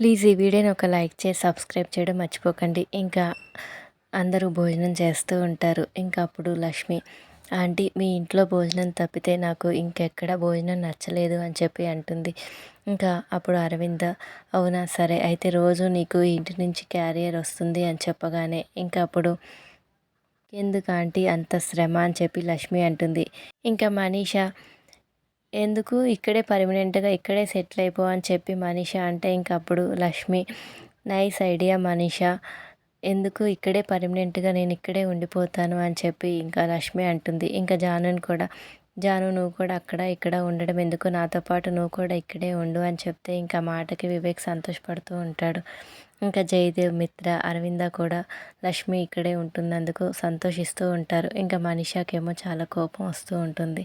Please ఈ వీడియోని ఒక లైక్ చేసి సబ్స్క్రైబ్ చేయడం మర్చిపోకండి. ఇంకా అందరూ భోజనం చేస్తూ ఉంటారు. ఇంకా అప్పుడు లక్ష్మి ఆంటీ మీ ఇంట్లో భోజనం తప్పితే నాకు ఇంకెక్కడ భోజనం నచ్చలేదు అని చెప్పి అంటుంది. ఇంకా అప్పుడు అరవింద అవునా సరే అయితే రోజు నీకు ఇంటి నుంచి క్యారియర్ వస్తుంది అని చెప్పగానే ఇంకా అప్పుడు ఎందుకు ఆంటీ అంత శ్రమ అని చెప్పి లక్ష్మి అంటుంది. ఇంకా మనీషా ఎందుకు ఇక్కడే పర్మనెంట్గా ఇక్కడే సెటిల్ అయిపో అని చెప్పి మనీష అంటే ఇంక అప్పుడు లక్ష్మి. Nice idea Manisha. ఎందుకు ఇక్కడే పర్మనెంట్గా నేను ఇక్కడే ఉండిపోతాను అని చెప్పి ఇంకా లక్ష్మి అంటుంది. ఇంకా జానుని కూడా జాను నువ్వు కూడా అక్కడ ఇక్కడ ఉండడం ఎందుకు? నాతో పాటు నువ్వు కూడా ఇక్కడే ఉండు అని చెప్తే ఇంకా మాటకి వివేక్ సంతోషపడుతూ ఉంటాడు. ఇంకా జయదేవ్ మిత్ర అరవింద కూడా లక్ష్మి ఇక్కడే ఉంటున్నందుకు సంతోషిస్తూ ఉంటారు. ఇంకా మనిషాకేమో చాలా కోపం వస్తూ ఉంటుంది.